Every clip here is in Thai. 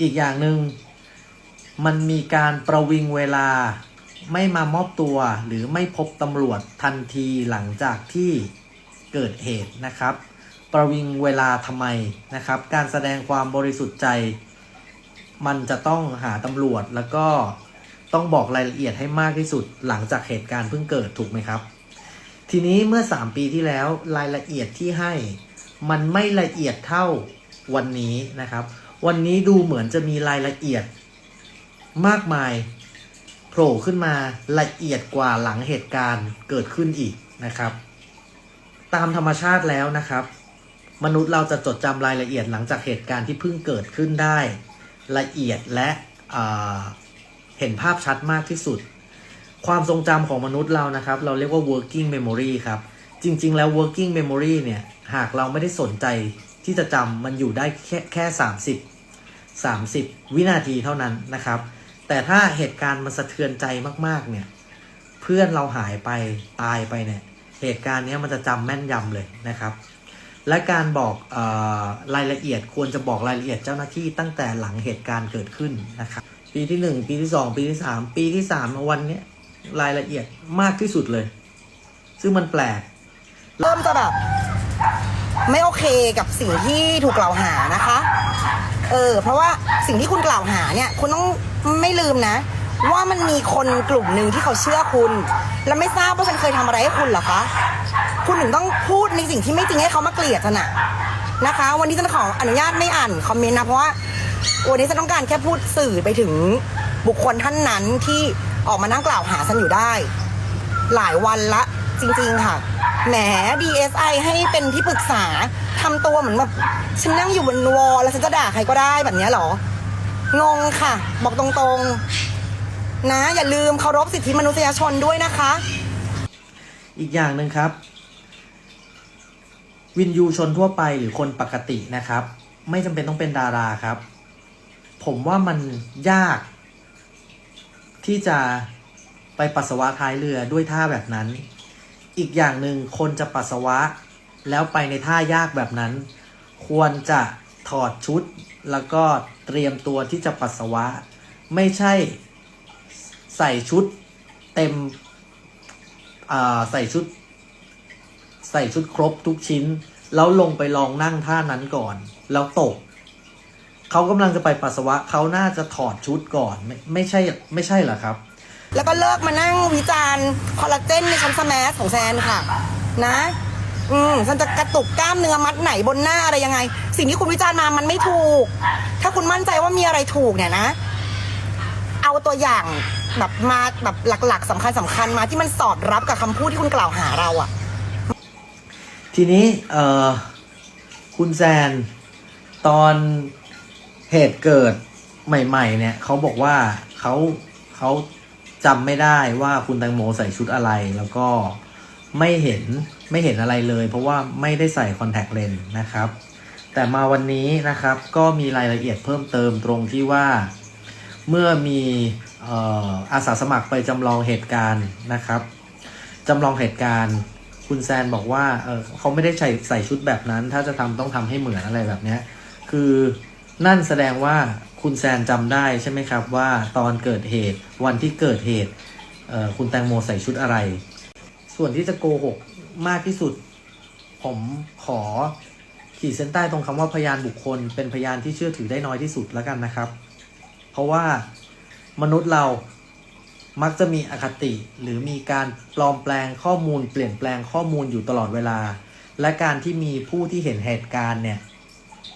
อีกอย่างหนึ่งมันมีการประวิงเวลาไม่มามอบตัวหรือไม่พบตำรวจทันทีหลังจากที่เกิดเหตุนะครับ ประวิงเวลาทำไมนะครับ การแสดงความบริสุทธิ์ใจ มันจะต้องหาตำรวจแล้วก็ต้องบอกรายละเอียดให้มากที่สุดหลังจากเหตุการณ์เพิ่งเกิดถูกไหมครับ ทีนี้เมื่อ 3 ปีที่แล้วรายละเอียดที่ให้ มันไม่ละเอียดเท่าวันนี้นะครับ วันนี้ดูเหมือนจะมีรายละเอียดมากมายโผล่ขึ้นมาละเอียดกว่าหลังเหตุการณ์เกิดขึ้นอีกนะครับ ตามธรรมชาติแล้วนะครับ มนุษย์เราจะจดจำรายละเอียดหลังจากเหตุการณ์ที่เพิ่งเกิดขึ้นได้ ละเอียดและเห็นภาพชัดมากที่สุด ความทรงจำของมนุษย์เรานะครับ เราเรียกว่า working memory ครับ จริง ๆ แล้ว working memory เนี่ย หากเราไม่ได้สนใจ ที่จะจำมันอยู่ได้แค่แค่30 30วินาทีเท่านั้นนะครับ แต่ถ้าเหตุการณ์มันสะเทือนใจมากๆเนี่ย เพื่อนเราหายไปตายไปเนี่ย เหตุการณ์นี้มันจะจำแม่นยำเลยนะครับ และการบอกออรายละเอียดควรจะบอกรายละเอียดเจ้าหน้าที่ตั้งแต่หลังเหตุการณ์เกิดขึ้นนะครับ ปีที่หนึ่งปีที่สองปีที่สามปีที่สามวันนี้รายละเอียดมากที่สุดเลย ซึ่งมันแปลกเริ่มจะแบบ ไม่โอเคกับสิ่งที่ถูกกล่าวหานะคะ เออ เพราะว่าสิ่งที่คุณกล่าวหาเนี่ย คุณต้องไม่ลืมนะ ว่ามันมีคนกลุ่มหนึ่งที่เขาเชื่อคุณ แล้วไม่ทราบว่าฉันเคยทำอะไรให้คุณหรอคะ คุณถึงต้องพูดในสิ่งที่ไม่จริงให้เขามาเกลียดฉันอะนะคะ วันนี้ฉันขออนุญาตไม่อ่านคอมเมนต์นะเพราะว่าวันนี้ฉันต้องการแค่พูดสื่อไปถึงบุคคลท่านนั้นที่ออกมานั่งกล่าวหาฉันอยู่ได้ หลายวันละจริง ๆ ค่ะ แหม DSI ให้เป็นที่ปรึกษาทำตัวเหมือนแบบฉันนั่งอยู่บนวอลแล้วฉันจะด่าใครก็ได้แบบเนี้ยเหรอ งงค่ะ บอกตรงๆ นะ อย่าลืมเคารพสิทธิมนุษยชนด้วยนะคะ อีกอย่างหนึ่งครับ วินยูชนทั่วไปหรือคนปกตินะครับ ไม่จำเป็นต้องเป็นดาราครับ ผมว่ามันยาก ที่จะไปปัสสาวะท้ายเรือด้วยท่าแบบนั้น อีกอย่างหนึ่งคนจะปัสสาวะ แล้วไปในท่ายากแบบนั้น ควรจะถอดชุด แล้วก็เตรียมตัวที่จะปัสสาวะ ไม่ใช่ใส่ชุดเต็มอ่าใส่ชุด ใส่ชุดครบทุกชิ้น แล้วลงไปลองนั่งท่านั้นก่อน แล้วตกเขากำลังจะไปปัสสาวะเขาน่าจะถอดชุดก่อน ไม่ไม่ใช่ไม่ใช่เหรอครับ แล้วก็เลิกมานั่งวิจารณ์คอลลาเจนในชั้นสแมสของแซนค่ะ นะ อืมฉันจะกระตุกกล้ามเนื้อมัดไหนบนหน้าอะไรยังไง สิ่งที่คุณวิจารณ์มามันไม่ถูก ถ้าคุณมั่นใจว่ามีอะไรถูกเนี่ยนะ เอาตัวอย่างแบบมาแบบหลักๆสำคัญสำคัญมาที่มันสอดรับกับคำพูดที่คุณกล่าวหาเราอะทีนี้เอ่อคุณแซนตอนเหตุเกิดใหม่ ๆ เนี่ยเขาบอกว่าเขาเขา จำไม่ได้ว่าคุณแตงโมใส่ชุดอะไร แล้วก็ไม่เห็นไม่เห็นอะไรเลย เพราะว่าไม่ได้ใส่คอนแทคเลนส์นะครับ แต่มาวันนี้นะครับก็มีรายละเอียดเพิ่มเติมตรงที่ว่า เมื่อมีออาสาสมัครไปจำลองเหตุการณ์นะครับจำลองเหตุการณ์คุณแซนบอกว่าเเขาไม่ได้ใส่ใส่ชุดแบบนั้น ถ้าจะทำต้องทำให้เหมือนอะไรแบบเนี้ยคือ นั่นแสดงว่าคุณแซนจำได้ใช่ไหมครับว่าตอนเกิดเหตุวันที่เกิดเหตุคุณแตงโมใส่ชุดอะไร ส่วนที่จะโกหกมากที่สุด ผมขอขีดเส้นใต้ตรงคำว่าพยานบุคคล เป็นพยานที่เชื่อถือได้น้อยที่สุดแล้วกันนะครับ เพราะว่ามนุษย์เรามักจะมีอคติหรือมีการปลอมแปลงข้อมูล เปลี่ยนแปลงข้อมูลอยู่ตลอดเวลา และการที่มีผู้ที่เห็นเหตุการณ์เนี่ย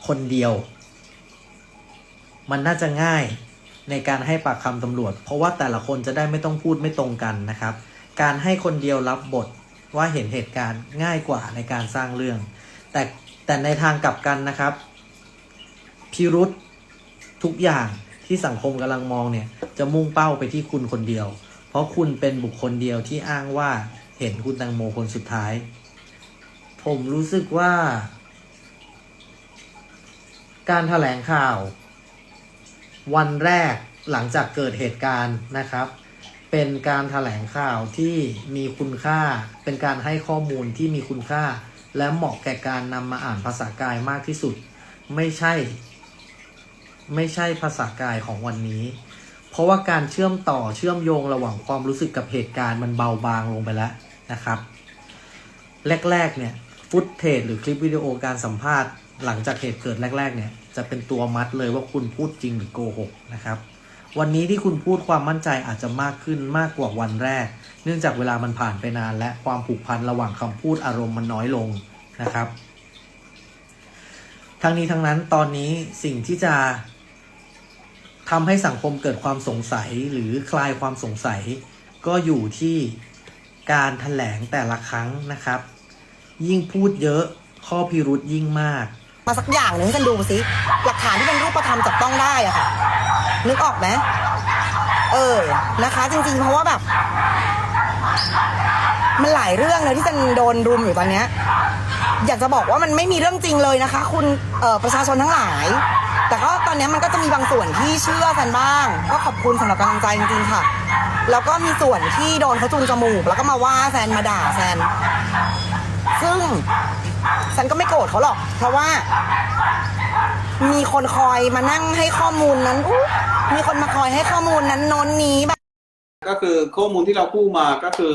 คนเดียว มันน่าจะง่ายในการให้ปากคำตำรวจ เพราะว่าแต่ละคนจะได้ไม่ต้องพูดไม่ตรงกันนะครับ การให้คนเดียวรับบทว่าเห็นเหตุการณ์ง่ายกว่าในการสร้างเรื่อง แต่แต่ในทางกลับกันนะครับ พิรุษทุกอย่างที่สังคมกำลังมองเนี่ยจะมุ่งเป้าไปที่คุณคนเดียว เพราะคุณเป็นบุคคลเดียวที่อ้างว่าเห็นคุณแตงโมคนสุดท้าย ผมรู้สึกว่า การถแถลงข่าว วันแรกหลังจากเกิดเหตุการณ์นะครับ เป็นการถแถลงข่าวที่มีคุณค่า เป็นการให้ข้อมูลที่มีคุณค่า และเหมาะแก่การนำมาอ่านภาษากายมากที่สุด ไม่ใช่ ไม่ใช่ภาษากายของวันนี้ เพราะว่าการเชื่อมต่อเชื่อมโยงระหว่างความรู้สึกกับเหตุการณ์มันเบาบางลงไปแล้วนะครับ แรกๆเนี่ยฟุตเทจหรือคลิปวิดีโอการสัมภาษณ์ หลังจากเหตุเกิดแรกๆเนี่ย จะเป็นตัวมัดเลยว่าคุณพูดจริงหรือโกหกนะครับ วันนี้ที่คุณพูดความมั่นใจอาจจะมากขึ้นมากกว่าวันแรก เนื่องจากเวลามันผ่านไปนาน และความผูกพันระหว่างคำพูดอารมณ์มันน้อยลงนะครับ ทั้งนี้ทั้งนั้นตอนนี้สิ่งที่จะทำให้สังคมเกิดความสงสัยหรือคลายความสงสัย ก็อยู่ที่การถแถลงแต่ละครั้งนะครับ ยิ่งพูดเยอะข้อพิรุษยิ่งมาก มาสักอย่างหนึ่งให้ฉันดูสิหลักฐานที่เป็นรูปธรรมจับต้องได้อะค่ะ นึกออกไหมเออนะคะ จริงๆ เพราะว่าแบบ มันหลายเรื่องเลยที่ฉันโดนรุมอยู่ตอนเนี้ยอยากจะบอกว่ามันไม่มีเรื่องจริงเลยนะคะ คุณเอ่อประชาชนทั้งหลาย แต่ก็ตอนเนี้ยมันก็จะมีบางส่วนที่เชื่อกันบ้าง ก็ขอบคุณสำหรับกำลังใจจริงๆค่ะ แล้วก็มีส่วนที่โดนเขาจูงจมูก แล้วก็มาว่าแซนมาด่าแซน ซึ่ง ฉันก็ไม่โกรธเขาหรอก เพราะว่า มีคนคอยมานั่งให้ข้อมูลนั้นอุ๊ยมีคนมาคอยให้ข้อมูลนั้นโน้นนี้แบบก็คือข้อมูลที่เรากู้มาก็คือ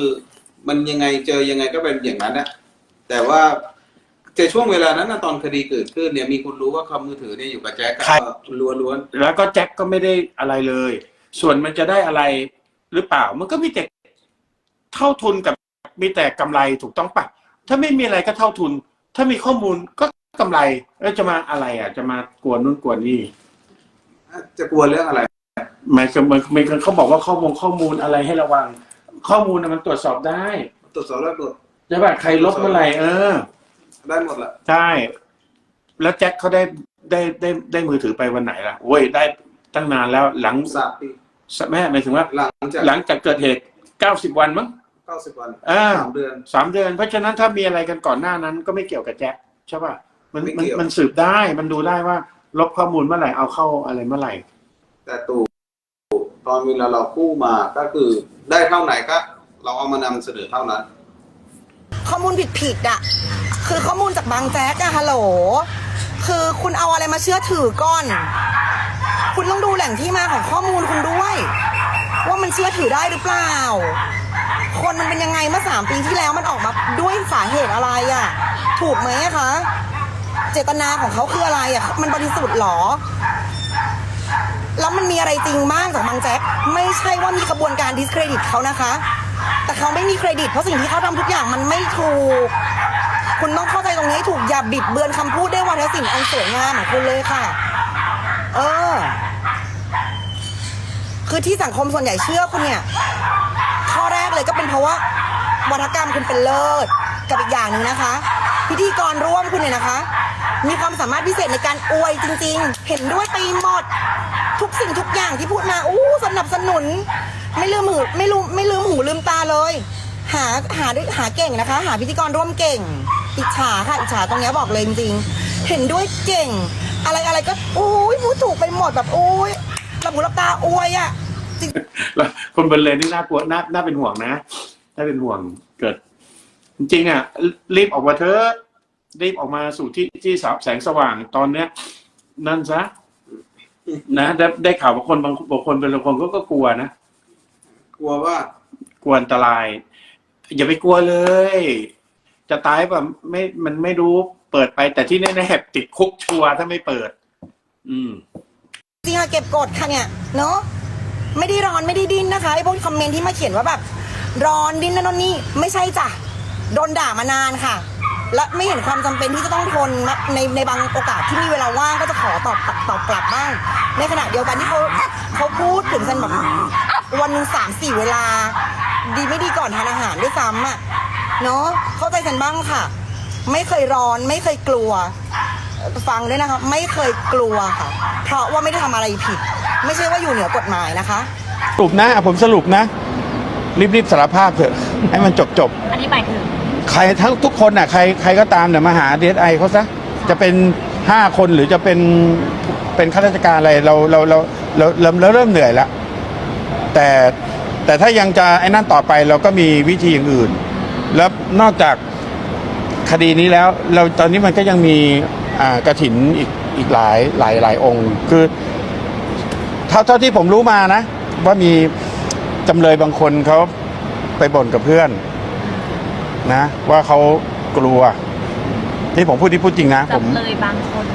มันยังไงเจอยังไงก็เป็นอย่างนั้นนะแต่ว่าในช่วงเวลานั้นนะตอนคดีเกิดขึ้นเนี่ยมีคนรู้ว่าคอมมือถือเนี่ยอยู่กับแจ็คใครล้วนล้วนแล้วก็แจ็คก็ไม่ได้อะไรเลย ส่วนมันจะได้อะไรหรือเปล่า มันก็มีแต่เท่าทุนกับมีแต่กำไรถูกต้องปะถ้าไม่มีอะไรก็เท่าทุน ถ้ามีข้อมูลก็กำไรแล้วจะมาอะไรอะ จะมากวนนู่นกวนนี่ๆจะกลัวเรื่องอะไรหมายถึงมันเขาบอกว่าข้อมูลข้อมูลอะไรให้ระวัง ข้อมูลน่ะมันตรวจสอบได้ ตรวจสอบแล้วตรวจใช่ป่ะใครลบเมื่อไหร่เออ ได้หมดละใช่แล้วแจ็คเขาได้ได้ได้ได้มือถือไปวันไหนล่ะโว้ยได้ตั้งนานแล้วหลังสามปีแม่หมายถึงว่า หลังจากหลังจากเกิดเหตุเก้าสิบวันมั้ง เก้าสิบวันอ่าสามเดือน สามเดือน เพราะฉะนั้นถ้ามีอะไรกันก่อนหน้านั้นก็ไม่เกี่ยวกับแจ็คใช่ป่ะมันไม่มันเกี่ยว มันสืบได้มันดูได้ว่า ลบข้อมูลเมื่อไหร่เอาเข้าอะไรเมื่อไหร่ แต่ตู่ตอนเวลาเรากู้มาก็คือได้เท่าไหนก็ เราเอามานำเสนอเท่านั้น ข้อมูลผิดผิดๆอะคือข้อมูลจากบางแจ๊กอะฮัลโหล คือคุณเอาอะไรมาเชื่อถือก่อน คุณต้องดูแหล่งที่มาของข้อมูลคุณด้วย ว่ามันเชื่อถือได้หรือเปล่า คนมันเป็นยังไงเมื่อสามปีที่แล้วมันออกมาด้วยสาเหตุอะไรอะถูกไหมอะคะ เจตนาของเขาคืออะไรอะมันบริสุทธิ์หรอ แล้วมันมีอะไรจริงบ้างจากบางแจ๊กไม่ใช่ว่ามีขบวนการดิสเครดิตเขานะคะ แต่เขาไม่มีเครดิตเพราะสิ่งที่เขาทำทุกอย่างมันไม่ถูก คุณต้องเข้าใจตรงนี้ถูกอย่าบิดเบือนคำพูดได้วยวาทศิลป์อันสวยงามของคุณเลยค่ะ เออ คือที่สังคมส่วนใหญ่เชื่อคุณเนี่ย ข้อแรกเลยก็เป็นเพราะว่าวัฒกรรมคุณเป็นเลิศกับอีกอย่างหนึ่งนะคะ พิธีกรร่วมคุณเนี่ยนะคะ มีความสามารถพิเศษในการอวยจริง ๆ เห็นด้วยตีหมด ทุกสิ่งทุกอย่างที่พูดมาอู้สนับสนุน ไม่ลืมหูไม่ลืมไม่ลืมหูลืมตาเลย หาหาหาเก่งนะคะ หาพิธีกรร่วมเก่ง อิจฉาค่ะอิจฉาตรงเนี้ยบอกเลยจริงๆเห็นด้วยเก่ง อะไรอะไรก็อุ้ยพูดถูกไปหมดแบบอุ้ยรับหูรับตาอวยอะ จริงแล้วคนบนเลยนี่น่ากลัวน่าน่าเป็นห่วงนะน่าเป็นห่วงเกิด จริงๆอะรีบออกมาเถอะรีบออกมาสู่ที่ที่สาแสงสว่างตอนเนี้ย นั่นซะนะได้ได้ข่าวว่าคนบางบางคนเป็นบางคนก็ก็กลัวนะกลัวว่ากลัวอันตราย อย่าไปกลัวเลย จะตายแบบไม่มันไม่รู้เปิดไป แต่ที่แน่ๆติดคุกชัวร์ถ้าไม่เปิด อืม จริงค่ะเก็บกดค่ะเนี่ย เนาะ ไม่ได้ร้อนไม่ได้ดิ้นนะคะไอ้พวกคอมเมนต์ที่มาเขียนว่าแบบ ร้อนดิ้นนั่นนี่ไม่ใช่จ้ะโดนด่ามานานค่ะ และไม่เห็นความจำเป็นที่จะต้องทนในในบางโอกาสที่มีเวลาว่างก็จะขอตอบตอบกลับบ้าง ในขณะเดียวกันที่เขาเขาพูดถึงกันแบบวันหนึ่งสามสี่เวลา ดีไม่ดีก่อนทานอาหารด้วยซ้ำอะเนาะเข้าใจกันบ้างค่ะ ไม่เคยร้อนไม่เคยกลัว ฟังด้วยนะคะ ไม่เคยกลัวค่ะ เพราะว่าไม่ได้ทำอะไรผิด ไม่ใช่ว่าอยู่เหนือกฎหมายนะคะ สรุปนะผมสรุปนะ รีบๆสารภาพเถอะ ให้มันจบจบอันนี้หมายถึงๆใครทั้งทุกคนน่ะใครใครก็ตามเนี่ยมาหาดีไอเขาซะจะเป็นห้าคนหรือจะเป็นเป็นข้าราชการอะไรเราเราเราเราเราเราเริ่มเหนื่อยแล้วแต่แต่ถ้ายังจะไอ้นั่นต่อไปเราก็มีวิธีอย่างอื่น แล้วนอกจากคดีนี้แล้ว เราตอนนี้มันก็ยังมีอ่า กระถินอีกอีกหลายหลายหลายองค์ คือเท่าเท่าที่ผมรู้มานะ ว่ามีจำเลยบางคนเขาไปบ่นกับเพื่อน นะ ว่าเขากลัว ที่ผมพูดที่พูดจริงนะผมจำเลยบางคน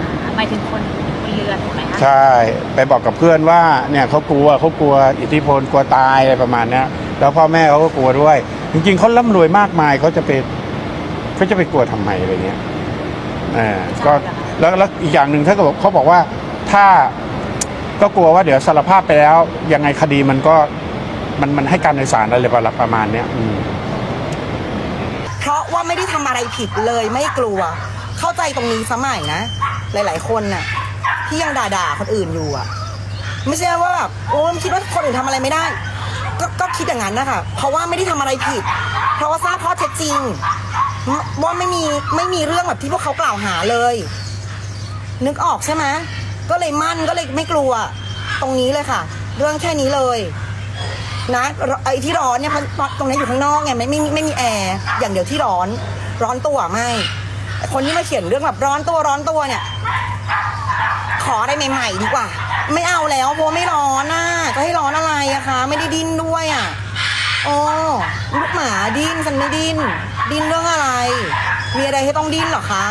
อ่าหมายถึงคนบนเรือถูกไหมคะใช่ ไปบอกกับเพื่อนว่า เนี่ยเขากลัวเขากลัวอิทธิพลกลัวตายอะไรประมาณเนี้ยแล้วพ่อแม่เขาก็กลัวด้วย จริงๆเขาร่ำรวยมากมายเขาจะไปเขาจะไปกลัวทำไมอะไรเงี้ย อ่าก็แล้วแล้วอีกอย่างหนึ่งถ้าเกิดเขาบอกว่าถ้าก็กลัวว่าเดี๋ยวสารภาพไปแล้ว ยังไงคดีมันก็มันมันให้การในศาลอะไรประมาณเนี้ยอืม เพราะว่าไม่ได้ทำอะไรผิดเลยไม่กลัว เข้าใจตรงนี้สมัยนะ หลาย ๆ คนน่ะ ที่ยังด่าๆคนอื่นอยู่อะ ไม่ใช่ว่าแบบโอ้ยคิดว่าคนอื่นทำอะไรไม่ได้ ก็ก็คิดอย่างนั้นนะคะเพราะว่าไม่ได้ทำอะไรผิด เพราะว่าทราบข้อเท็จจริง ว่าไม่มีไม่มีเรื่องแบบที่พวกเขากล่าวหาเลย นึกออกใช่ไหมก็เลยมั่นก็เลยไม่กลัว ตรงนี้เลยค่ะ เรื่องแค่นี้เลยนะไอ้ที่ร้อนเนี่ยเพราะตรงนี้อยู่ข้างนอกไงไม่ไม่ไม่ไม่มีแอร์อย่างเดียวที่ร้อน ร้อนตัวไม่ คนที่มาเขียนเรื่องแบบร้อนตัวร้อนตัวเนี่ย ขออะไรใหม่ๆดีกว่า ไม่เอาแล้วเพราะไม่ร้อนน่ะจะให้ร้อนอะไรอะคะ ไม่ได้ดิ้นด้วยอะโอ้ลูกหมาดิ้นฉันไม่ดิ้น ดิ้นเรื่องอะไร มีอะไรให้ต้องดิ้นเหรอคะ